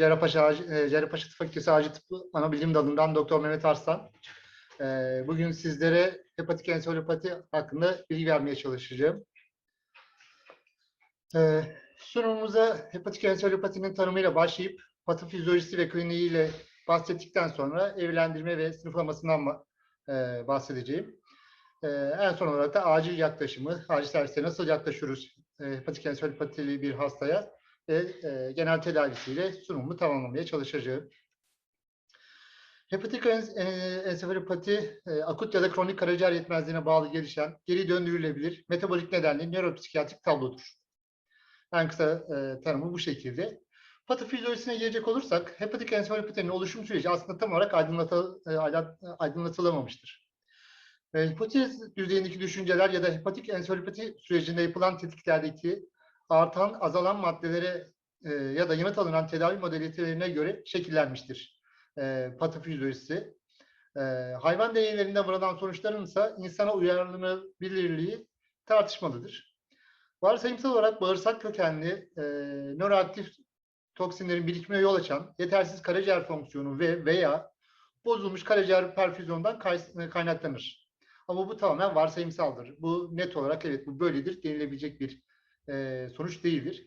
Cerrahpaşa, e, Cerrahpaşa Tıp Fakültesi Acil Tıp Anabilim Dalı'ndan Doktor Mehmet Arslan. E, Bugün sizlere hepatik ensefalopati hakkında bilgi vermeye çalışacağım. E, Sunumumuza hepatik ensefalopatinin tanımıyla başlayıp patofizyolojisi ve kliniğiyle bahsettikten sonra evlendirme ve sınıflamasından ba- bahsedeceğim. En son olarak da acil yaklaşımı, acil servise nasıl yaklaşıyoruz hepatik ensefalopatili bir hastaya ve e, genel tedavisiyle sunumumu tamamlamaya çalışacağım. Hepatik e, ensefalopati e, akut ya da kronik karaciğer yetmezliğine bağlı gelişen, geri döndürülebilir, metabolik nedenli nöropsikiyatrik tablodur. En kısa e, tanımı bu şekilde. Patofizyolojisine gelecek olursak, hepatik ensefalopatinin oluşum süreci aslında tam olarak aydınlatı, e, aydın- aydınlatılamamıştır. E, hipotez düzeyindeki düşünceler ya da hepatik ensefalopati sürecinde yapılan tetkiklerdeki artan, azalan maddelere e, ya da yanıt alınan tedavi modalitelerine göre şekillenmiştir e, patofizyolojisi. E, hayvan deneylerinde varılan sonuçların ise insana uyarlanabilirliği tartışmalıdır. Varsayımsal olarak bağırsak kökenli e, nöroaktif toksinlerin birikimine yol açan yetersiz karaciğer fonksiyonu ve veya bozulmuş karaciğer perfüzyondan kay- kaynaklanır. Ama bu tamamen varsayımsaldır. Bu net olarak evet bu böyledir denilebilecek bir e, sonuç değildir.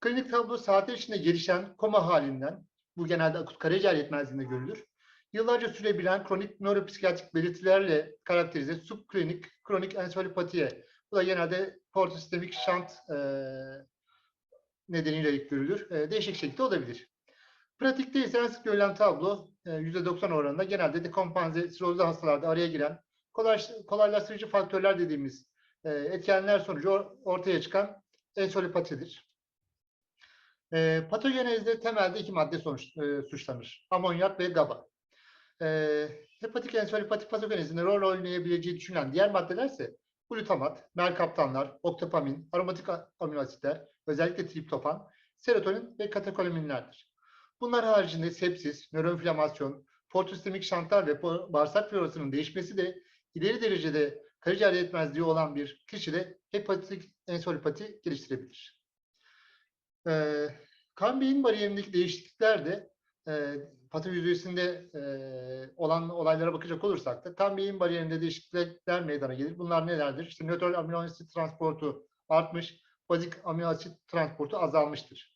Klinik tablo saatler içinde gelişen koma halinden, bu genelde akut karaciğer yetmezliğinde görülür. Yıllarca sürebilen kronik nöropsikiyatrik belirtilerle karakterize subklinik kronik ensefalopatiye. Bu da genelde portosistemik şant e, nedeniyle görülür. E, değişik şekilde olabilir. Pratikte ise en sık görülen tablo e, %90 oranında genelde dekompanze sirozlu hastalarda araya giren kolay, kolaylaştırıcı faktörler dediğimiz e, etkenler sonucu or- ortaya çıkan ensefalopatidir. E, patogenezde temelde iki madde sonuç, e, suçlanır. Amonyak ve GABA. E, hepatik ensefalopati patogenezinde rol oynayabileceği düşünülen diğer maddeler ise glutamat, merkaptanlar, oktapamin, aromatik a- amino asitler, özellikle triptofan, serotonin ve katekolaminlerdir. Bunlar haricinde sepsis, nöroinflamasyon, portosistemik şantlar ve bağırsak florasının değişmesi de ileri derecede karaciğer yetmezliği olan bir kişide hepatik ensefalopati geliştirebilir. Ee, kan beyin bariyerindeki değişiklikler de e, patofizyolojisinde e, olan olaylara bakacak olursak da kan beyin bariyerinde değişiklikler meydana gelir. Bunlar nelerdir? İşte nötral amino asit transportu artmış, bazik amino asit transportu azalmıştır.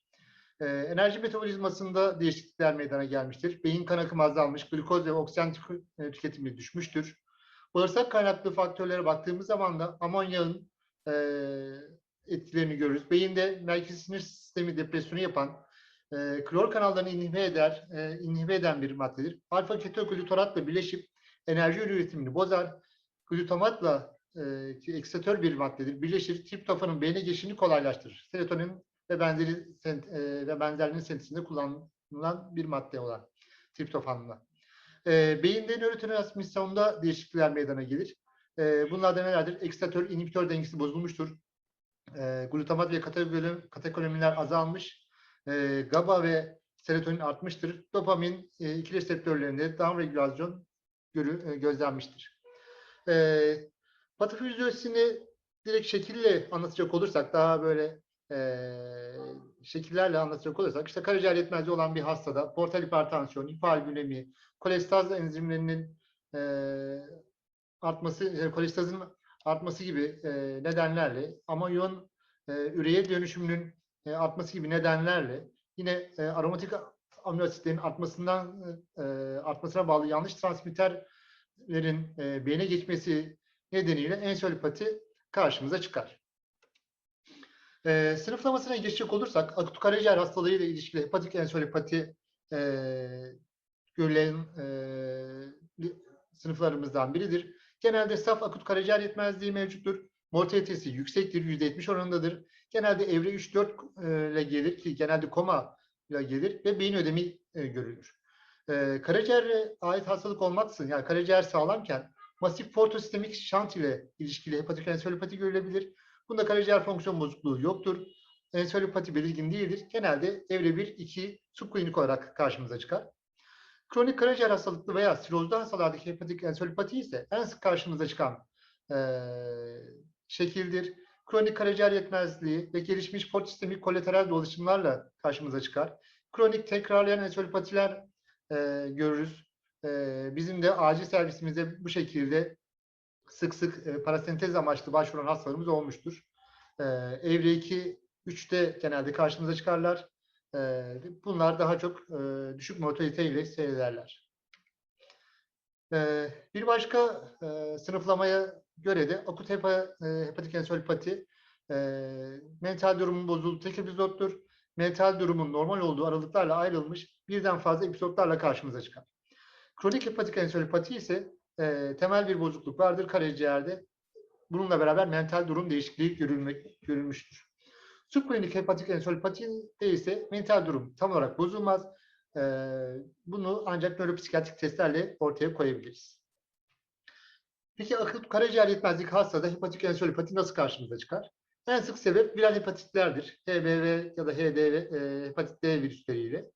Ee, enerji metabolizmasında değişiklikler meydana gelmiştir. Beyin kan akımı azalmış, glikoz ve oksijen e, tüketimi düşmüştür. Bağırsak kaynaklı faktörlere baktığımız zaman da amonyağın e, etkilerini görürüz. Beyinde merkezi sinir sistemi depresyonu yapan, e, klor kanallarını inhibe eder, e, inhibe eden bir maddedir. Alfa ketoglutoratla birleşip enerji üretimini bozar. Glutamatla e, ki eksitör bir maddedir. Birleşir, triptofanın beyne geçişini kolaylaştırır. Serotonin ve benzeri e, ve benzerlerinin sentezinde kullanılan bir madde olan triptofanla. E, beyinde nörotransmisyonda değişiklikler meydana gelir. E, bunlar da nelerdir? Eksitör, inhibitör dengesi bozulmuştur. E, glutamat ve katekolam- katekolaminler azalmış. E, GABA ve serotonin artmıştır. Dopamin e, ikili reseptörlerinde down regülasyon görü, e, gözlenmiştir. E, patofizyolojisini direkt şekille anlatacak olursak daha böyle e, şekillerle anlatacak olursak işte karaciğer yetmezliği olan bir hastada portal hipertansiyon, hipergülemi, kolestaz enzimlerinin e, artması, e, kolestazın artması gibi e, nedenlerle amonyon e, üreye dönüşümünün e, artması gibi nedenlerle yine e, aromatik amino asitlerin artmasından e, artmasına bağlı yanlış transmitterlerin e, beyne geçmesi nedeniyle ensefalopati karşımıza çıkar. E, sınıflamasına geçecek olursak akut karaciğer hastalığı ile ilişkili hepatik ensefalopati e, görülen e, sınıflarımızdan biridir. Genelde saf akut karaciğer yetmezliği mevcuttur. Mortalitesi yüksektir, %70 oranındadır. Genelde evre 3-4 ile gelir ki genelde koma ile gelir ve beyin ödemi e, görülür. E, karaciğere ait hastalık olmaksızın yani karaciğer sağlamken masif portosistemik şant ile ilişkili hepatik ensefalopati görülebilir. Bunda karaciğer fonksiyon bozukluğu yoktur. Ensefalopati belirgin değildir. Genelde evre 1-2 subklinik olarak karşımıza çıkar. Kronik karaciğer hastalıklı veya sirozlu hastalardaki hepatik ensefalopati ise en sık karşımıza çıkan eee, şekildir. Kronik karaciğer yetmezliği ve gelişmiş portisistemik kolateral dolaşımlarla karşımıza çıkar. Kronik tekrarlayan ensefalopatiler e, görürüz. E, bizim de acil servisimizde bu şekilde sık sık e, parasentez amaçlı başvuran hastalarımız olmuştur. E, evre 2, 3'te genelde karşımıza çıkarlar. E, bunlar daha çok e, düşük mortalite ile seyrederler. E, bir başka sınıflamaya göre de akut hepa, hepatik ensefalopati e, mental durumun bozulduğu tek epizottur. Mental durumun normal olduğu aralıklarla ayrılmış birden fazla epizotlarla karşımıza çıkar. Kronik hepatik ensefalopati ise e, temel bir bozukluk vardır karaciğerde. Bununla beraber mental durum değişikliği görülmek, görülmüştür. Subklinik hepatik ensefalopatide ise mental durum tam olarak bozulmaz. E, bunu ancak nöropsikiyatrik testlerle ortaya koyabiliriz. Peki akut karaciğer yetmezlik hastada hepatik ensefalopati nasıl karşımıza çıkar? En sık sebep viral hepatitlerdir. HBV ya da HDV, e, hepatit D virüsleriyle.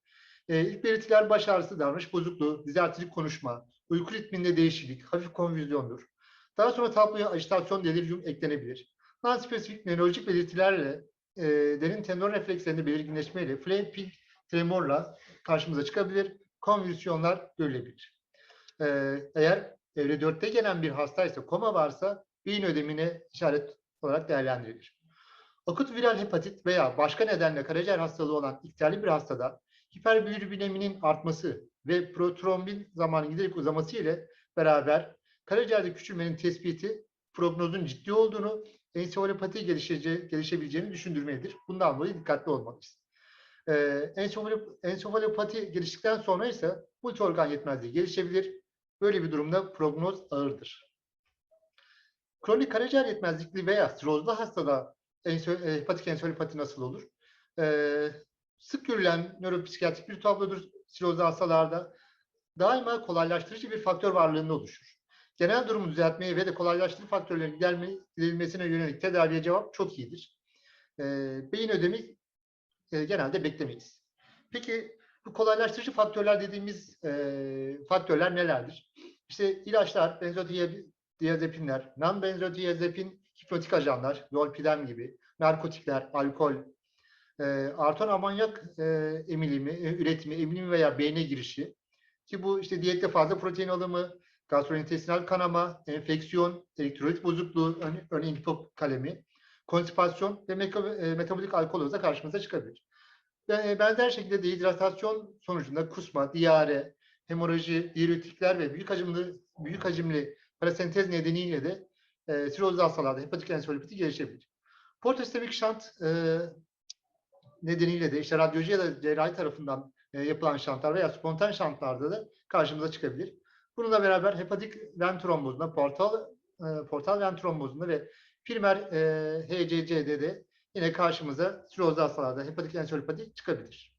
E, ilk belirtiler baş ağrısı, davranış bozukluğu, dizartrik konuşma, uyku ritminde değişiklik, hafif konfüzyondur. Daha sonra tabloya ajitasyon, delirium eklenebilir. Non-spesifik nörolojik belirtilerle e, derin tenor reflekslerinde belirginleşmeyle, flapping tremorla karşımıza çıkabilir. Konvülsiyonlar görülebilir. E, eğer evre 4'te gelen bir hastaysa, koma varsa beyin ödemine işaret olarak değerlendirilir. Akut viral hepatit veya başka nedenle karaciğer hastalığı olan iktidarlı bir hastada hiperbilirubineminin artması ve protrombin zamanı giderek uzaması ile beraber karaciğerde küçülmenin tespiti prognozun ciddi olduğunu, ensefalopati gelişebileceğini düşündürmelidir. Bundan dolayı dikkatli olmalıyız. Ee, ensefalopati geliştikten sonra ise multiorgan yetmezliği gelişebilir. Böyle bir durumda prognoz ağırdır. Kronik karaciğer yetmezlikli veya sirozlu hastada hepatik ensefalopati nasıl olur? Ee, sık görülen nöropsikiyatrik bir tablodur sirozlu hastalarda. Daima kolaylaştırıcı bir faktör varlığında oluşur. Genel durumu düzeltmeye ve de kolaylaştırıcı faktörlerin giderilmesine yönelik tedaviye cevap çok iyidir. E, beyin ödemi e, genelde beklemeyiz. Peki bu kolaylaştırıcı faktörler dediğimiz e, faktörler nelerdir? İşte ilaçlar, benzodiazepinler, non-benzodiazepin hipnotik ajanlar, zolpidem gibi, narkotikler, alkol, e, artan amonyak e, emilimi, e, üretimi, emilimi veya beyne girişi ki bu işte diyette fazla protein alımı, gastrointestinal kanama, enfeksiyon, elektrolit bozukluğu, örneğin hipokalemi, konstipasyon ve e, metabolik alkoloz da karşımıza çıkabilir. E, benzer şekilde dehidratasyon sonucunda kusma, diyare, hemoraji, diüretikler ve büyük hacimli büyük hacimli parasentez nedeniyle de e, sirozlu hastalarda hepatik ensefalopati gelişebilir. Portosistemik şant e, nedeniyle de işte radyoloji ya da cerrahi tarafından e, yapılan şantlar veya spontan şantlarda da karşımıza çıkabilir. Bununla beraber hepatik ven trombozunda, portal e, portal ven trombozunda ve primer e, HCC'de de yine karşımıza sirozlu hastalarda hepatik ensefalopati çıkabilir.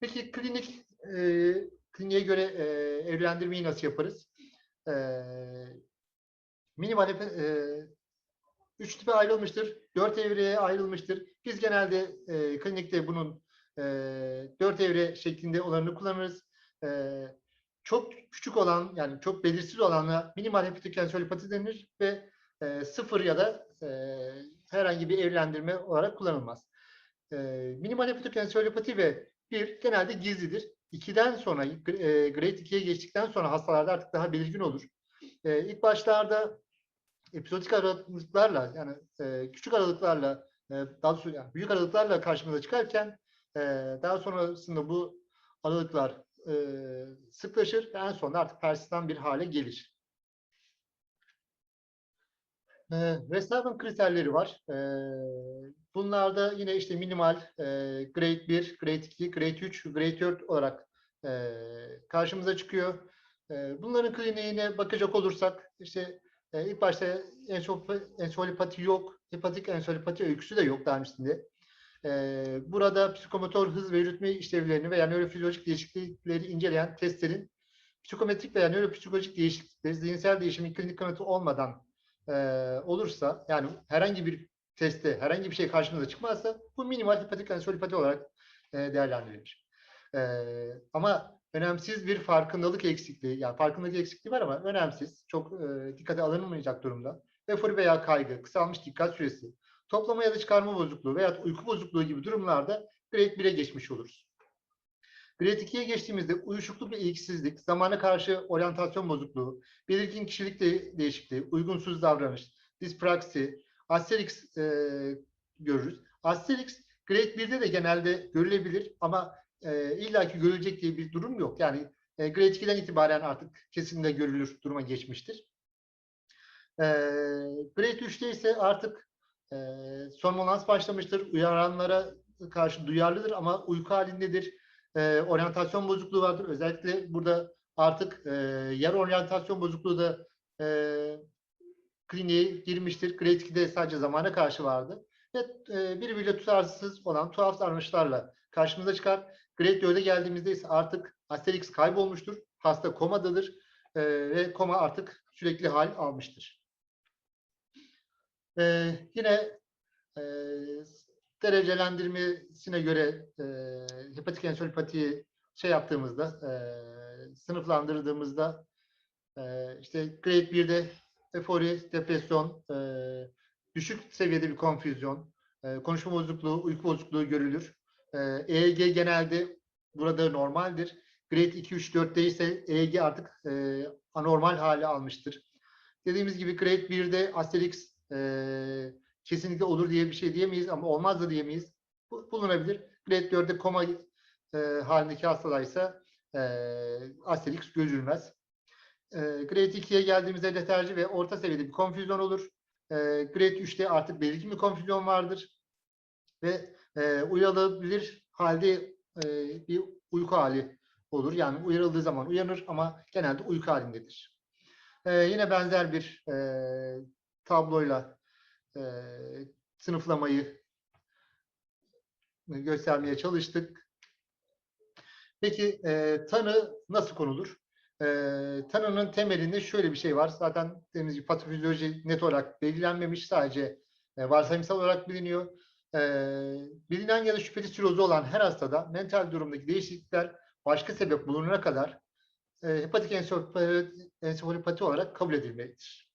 Peki klinik e, kliniğe göre e, evlendirmeyi nasıl yaparız? E, minimal e, üç tipe ayrılmıştır, dört evreye ayrılmıştır. Biz genelde e, klinikte bunun e, dört evre şeklinde olanını kullanırız. E, çok küçük olan yani çok belirsiz olanla minimal hepatik ensefalopati denir ve e, sıfır ya da e, herhangi bir evlendirme olarak kullanılmaz. E, minimal hepatik ensefalopati ve bir genelde gizlidir. 2'den sonra e, grade 2'ye geçtikten sonra hastalarda artık daha belirgin olur. E, ilk başlarda epizodik aralıklarla yani e, küçük aralıklarla e, daha sonra yani büyük aralıklarla karşımıza çıkarken e, daha sonrasında bu aralıklar e, sıklaşır ve en sonunda artık persistan bir hale gelir. E, Westhaven kriterleri var. E, bunlarda yine işte minimal e, grade 1, grade 2, grade 3, grade 4 olarak e, karşımıza çıkıyor. E, bunların kliniğine bakacak olursak işte e, ilk başta ensefalopati yok, hepatik ensefalopati öyküsü de yok öncesinde. E, burada psikomotor hız ve yürütme işlevlerini veya nörofizyolojik değişiklikleri inceleyen testlerin psikometrik veya nöropsikolojik değişiklikleri, zihinsel değişimin klinik kanıtı olmadan e, olursa, yani herhangi bir testte herhangi bir şey karşımıza çıkmazsa bu minimal hepatik ensefalopati olarak e, değerlendirilir. E, ama önemsiz bir farkındalık eksikliği, yani farkındalık eksikliği var ama önemsiz, çok e, dikkate alınmayacak durumda. Efori veya kaygı, kısalmış dikkat süresi, toplama ya da çıkarma bozukluğu veya uyku bozukluğu gibi durumlarda grade 1'e geçmiş oluruz. Grade 2'ye geçtiğimizde uyuşukluk ve ilgisizlik, zamana karşı oryantasyon bozukluğu, belirgin kişilik de- değişikliği, uygunsuz davranış, dispraksi, Asterix e, görürüz. Asterix Grade 1'de de genelde görülebilir ama e, illaki görülecek diye bir durum yok. Yani e, Grade 2'den itibaren artık kesinlikle görülür duruma geçmiştir. E, Grade 3'te ise artık e, somnolans başlamıştır. Uyaranlara karşı duyarlıdır ama uyku halindedir. E, oryantasyon bozukluğu vardır. Özellikle burada artık e, yer oryantasyon bozukluğu da e, kliniğe girmiştir. Grade 2'de sadece zamana karşı vardı. Ve e, birbiriyle tutarsız olan tuhaf davranışlarla karşımıza çıkar. Grade 4'e geldiğimizde ise artık Asterix kaybolmuştur. Hasta komadadır. E, ve koma artık sürekli hal almıştır. E, yine e, derecelendirmesine göre e, hepatik ensefalopatiyi şey yaptığımızda, e, sınıflandırdığımızda e, işte grade 1'de efori, depresyon, e, düşük seviyede bir konfüzyon, e, konuşma bozukluğu, uyku bozukluğu görülür. E, EEG genelde burada normaldir. Grade 2, 3, 4'te ise EEG artık e, anormal hale almıştır. Dediğimiz gibi grade 1'de Asterix e, kesinlikle olur diye bir şey diyemeyiz ama olmaz da diyemeyiz. Bu, bulunabilir. Grade 4'de koma e, halindeki hastalarsa e, Asterix gözülmez. E, grade 2'ye geldiğimizde letarji ve orta seviyede bir konfüzyon olur. E, grade 3'te artık belirgin bir konfüzyon vardır. Ve e, uyarılabilir halde e, bir uyku hali olur. Yani uyarıldığı zaman uyanır ama genelde uyku halindedir. E, yine benzer bir e, tabloyla e, sınıflamayı göstermeye çalıştık. Peki e, tanı nasıl konulur? E, tanının temelinde şöyle bir şey var. Zaten dediğimiz gibi patofizyoloji net olarak belirlenmemiş. Sadece e, varsayımsal olarak biliniyor. E, bilinen ya da şüpheli sirozu olan her hastada mental durumdaki değişiklikler başka sebep bulunana kadar e, hepatik ensefalopati, olarak kabul edilmelidir.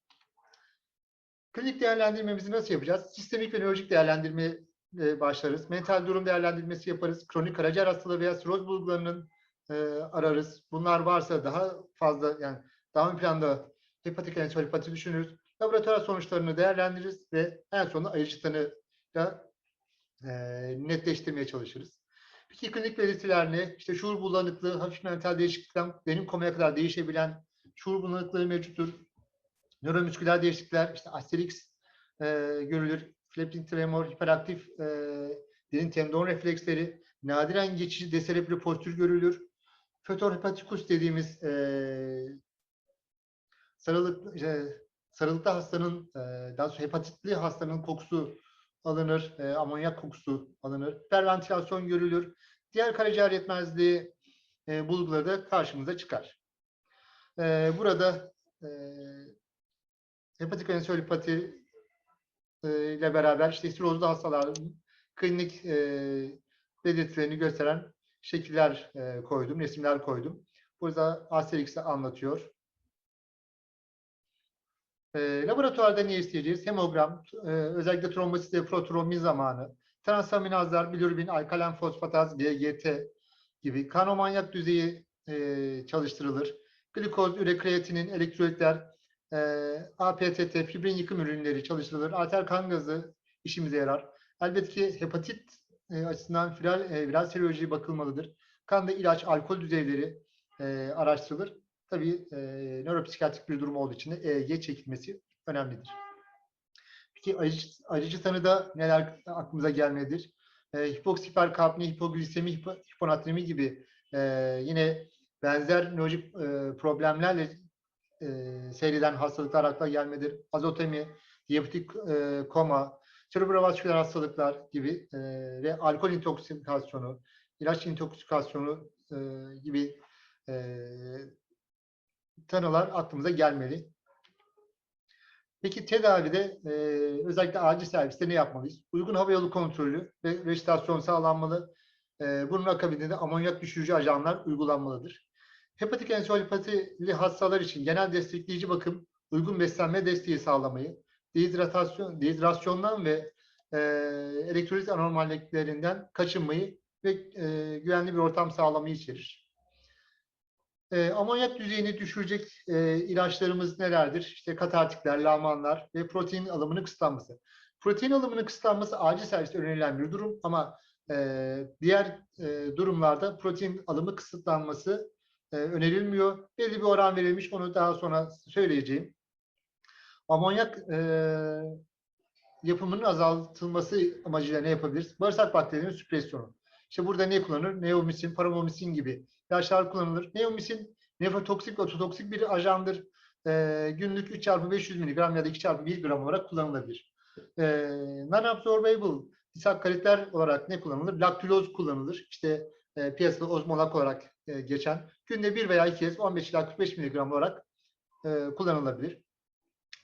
Klinik değerlendirmemizi nasıl yapacağız? Sistemik ve nörolojik değerlendirme e, başlarız. Mental durum değerlendirmesi yaparız. Kronik karaciğer hastalığı veya siroz bulgularının e, ararız. Bunlar varsa daha fazla yani daha ön planda hepatik ensefalopati düşünürüz. Laboratuvar sonuçlarını değerlendiririz ve en sonunda ayırıcı tanıyla e, netleştirmeye çalışırız. Peki klinik belirtiler ne? İşte şuur bulanıklığı, hafif mental değişiklikten benim komaya kadar değişebilen şuur bulanıklığı mevcuttur. Nöromüsküler değişiklikler, işte asterix e, görülür. Flapping tremor, hiperaktif e, derin tendon refleksleri, nadiren geçici deserebro postür görülür. Fötor hepatikus dediğimiz e, sarılık, e, sarılıklı hastanın, e, daha sonra hepatitli hastanın kokusu alınır, e, amonyak kokusu alınır. Hiperventilasyon görülür. Diğer karaciğer yetmezliği e, bulguları da karşımıza çıkar. E, burada e, hepatik ensefalopati e, ile beraber işte sirozlu hastaların klinik e, belirtilerini gösteren şekiller e, koydum, resimler koydum. Burada Asterix'i anlatıyor. E, laboratuvarda ne isteyeceğiz? Hemogram, e, özellikle trombosit ve protrombin zamanı, transaminazlar, bilirubin, alkalen fosfataz, GGT gibi kanomanyak düzeyi e, çalıştırılır. Glikoz, ürekreatinin, elektrolitler, e, APTT, fibrin yıkım ürünleri çalıştırılır. Arter kan gazı işimize yarar. Elbette ki hepatit e, açısından viral, e, viral seroloji bakılmalıdır. Kanda ilaç, alkol düzeyleri e, araştırılır. Tabii e, nöropsikiyatrik bir durum olduğu için de EEG çekilmesi önemlidir. Peki acı, acıcı tanıda neler aklımıza gelmelidir? E, hipoks, hiperkapni, hipoglisemi, hipo, hiponatremi gibi e, yine benzer nörolojik e, problemlerle e, seyreden hastalıklar akla gelmedir. Azotemi, diyabetik e, koma, serebrovasküler hastalıklar gibi e, ve alkol intoksikasyonu, ilaç intoksikasyonu e, gibi e, tanılar aklımıza gelmeli. Peki tedavide e, özellikle acil serviste ne yapmalıyız? Uygun hava yolu kontrolü ve rejistasyon sağlanmalı. E, bunun akabinde de amonyak düşürücü ajanlar uygulanmalıdır. Hepatik ensefalopatili hastalar için genel destekleyici bakım, uygun beslenme desteği sağlamayı, dehidratasyon, dehidrasyondan ve e, elektrolit anormalliklerinden kaçınmayı ve e, güvenli bir ortam sağlamayı içerir. E, amonyak düzeyini düşürecek e, ilaçlarımız nelerdir? İşte katartikler, lamanlar ve protein alımının kısıtlanması. Protein alımının kısıtlanması acil serviste önerilen bir durum ama e, diğer e, durumlarda protein alımı kısıtlanması e, önerilmiyor. Belli bir oran verilmiş, onu daha sonra söyleyeceğim. Amonyak e, yapımının azaltılması amacıyla ne yapabiliriz? Bağırsak bakterilerinin süpresyonu. İşte burada ne kullanılır? Neomisin, paramomisin gibi ilaçlar kullanılır. Neomisin nefrotoksik ve ototoksik bir ajandır. E, günlük 3 çarpı 500 mg ya da 2 çarpı 1 gram olarak kullanılabilir. E, Non-absorbable disakkaritler olarak ne kullanılır? Laktiloz kullanılır. İşte e, piyasada ozmolak olarak e, geçen günde bir veya iki kez 15 ila 45 mg olarak e, kullanılabilir.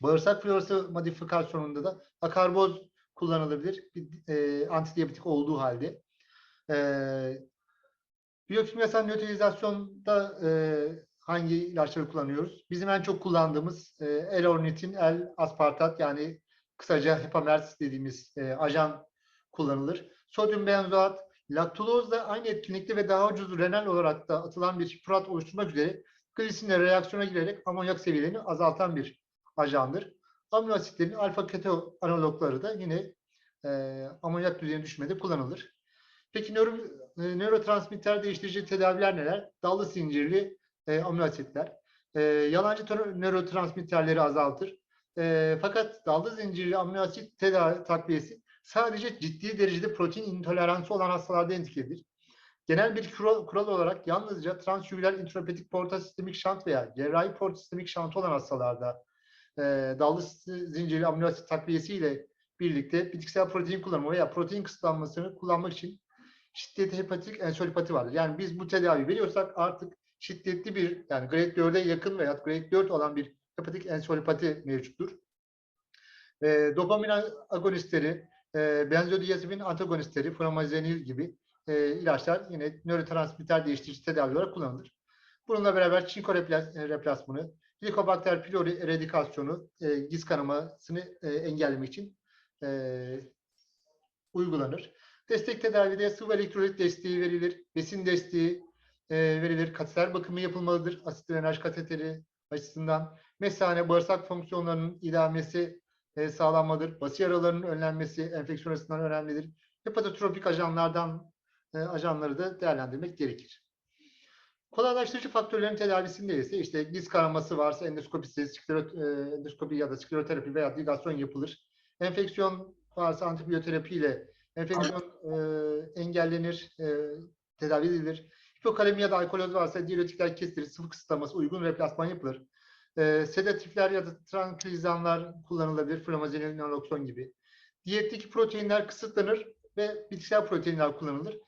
Bağırsak florası modifikasyonunda da akarboz kullanılabilir. Bir, e, antidiyabetik olduğu halde. E, biyokimyasal nötralizasyonda e, hangi ilaçları kullanıyoruz? Bizim en çok kullandığımız e, L-ornitin, L-aspartat yani kısaca hepamers dediğimiz e, ajan kullanılır. Sodyum benzoat, laktulozla aynı etkinlikte ve daha ucuz renal olarak da atılan bir purat oluşturmak üzere glisinle reaksiyona girerek amonyak seviyelerini azaltan bir ajandır. Amino asitlerin alfa keto analogları da yine e, amonyak düzeyine düşmede kullanılır. Peki nöro, e, nörotransmitter değiştirici tedaviler neler? Dallı zincirli e, amino. E, yalancı nörotransmitterleri azaltır. E, fakat dallı zincirli amino tedavi takviyesi sadece ciddi derecede protein intoleransı olan hastalarda etkilidir. Genel bir kural, kural olarak yalnızca transjugüler intrahepatik porta sistemik şant veya cerrahi porta sistemik şant olan hastalarda e, dallı zincirli amino asit takviyesiyle birlikte bitkisel protein kullanımı veya protein kısıtlanmasını kullanmak için şiddetli hepatik ensölipati vardır. Yani biz bu tedavi veriyorsak artık şiddetli bir yani grade 4'e yakın veya grade 4 olan bir hepatik ensölipati mevcuttur. E, dopamin agonistleri, e, benzodiazepin antagonistleri, flamazenil gibi e, ilaçlar yine nörotransmitter değiştirici tedavi olarak kullanılır. Bununla beraber çinko replasmanı, Helicobacter pylori eradikasyonu, e, giz kanamasını e, engellemek için e, uygulanır. Destek tedavide sıvı elektrolit desteği verilir, besin desteği e, verilir, kateter bakımı yapılmalıdır, asit drenaj kateteri açısından. Mesane bağırsak fonksiyonlarının idamesi e, sağlanmalıdır. Bası yaralarının önlenmesi enfeksiyon açısından önemlidir. Hepatotropik ajanlardan e, ajanları da değerlendirmek gerekir. Kolaylaştırıcı faktörlerin tedavisinde ise işte diz kanaması varsa endoskopisi, sklerot, e, endoskopi ya da skleroterapi veya ligasyon yapılır. Enfeksiyon varsa antibiyoterapi ile enfeksiyon e, engellenir, e, tedavi edilir. Hipokalemi ya da alkoloz varsa diüretikler kesilir, sıvı kısıtlaması uygun replasman yapılır. E, sedatifler ya da trankilizanlar kullanılabilir, flamazenil, naloxon gibi. Diyetteki proteinler kısıtlanır ve bitkisel proteinler kullanılır.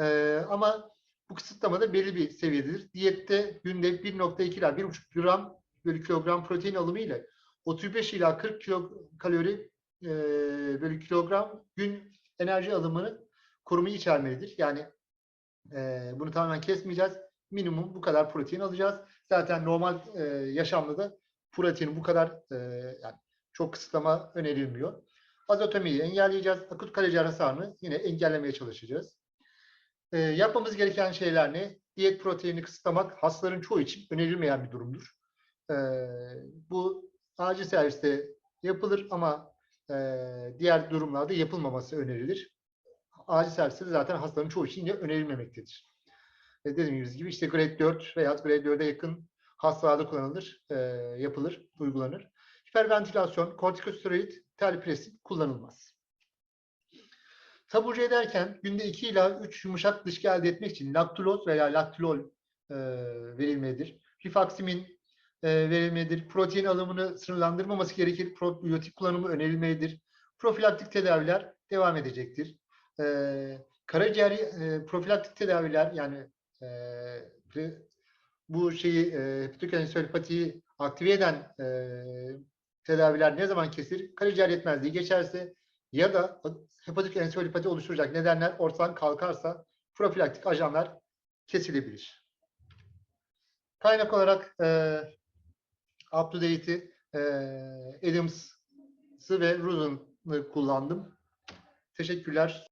E, ama bu kısıtlamada belli bir seviyededir. Diyette günde 1.2 ila 1.5 gram bölü kilogram protein alımı ile 35 ila 40 kilokalori e, bölü kilogram gün enerji alımını korumayı içermelidir. Yani e, bunu tamamen kesmeyeceğiz. Minimum bu kadar protein alacağız. Zaten normal e, yaşamda da protein bu kadar e, yani çok kısıtlama önerilmiyor. Azotomiyi engelleyeceğiz. Akut karaciğer hasarını yine engellemeye çalışacağız. E, yapmamız gereken şeyler ne? Diyet proteinini kısıtlamak hastaların çoğu için önerilmeyen bir durumdur. E, bu acil serviste yapılır ama diğer durumlarda yapılmaması önerilir. Acil serviste zaten hastaların çoğu için önerilmemektedir. E, dediğimiz gibi işte grade 4 veya grade 4'e yakın hastalarda kullanılır, e, yapılır, uygulanır. Hiperventilasyon, kortikosteroid, terlipresin kullanılmaz. Taburcu ederken günde 2 ila 3 yumuşak dışkı elde etmek için laktuloz veya laktilol e, verilmelidir. Rifaksimin e, verilmelidir. Protein alımını sınırlandırmaması gerekir. Probiyotik kullanımı önerilmelidir. Profilaktik tedaviler devam edecektir. E, karaciğer e, profilaktik tedaviler yani e, bu şeyi e, hepatokensölipatiyi aktive eden e, tedaviler ne zaman kesilir? Karaciğer yetmezliği geçerse ya da hepatik ensefalopati oluşturacak nedenler ortadan kalkarsa profilaktik ajanlar kesilebilir. Kaynak olarak e, up to e, Adams'ı ve Rosen'ı kullandım. Teşekkürler.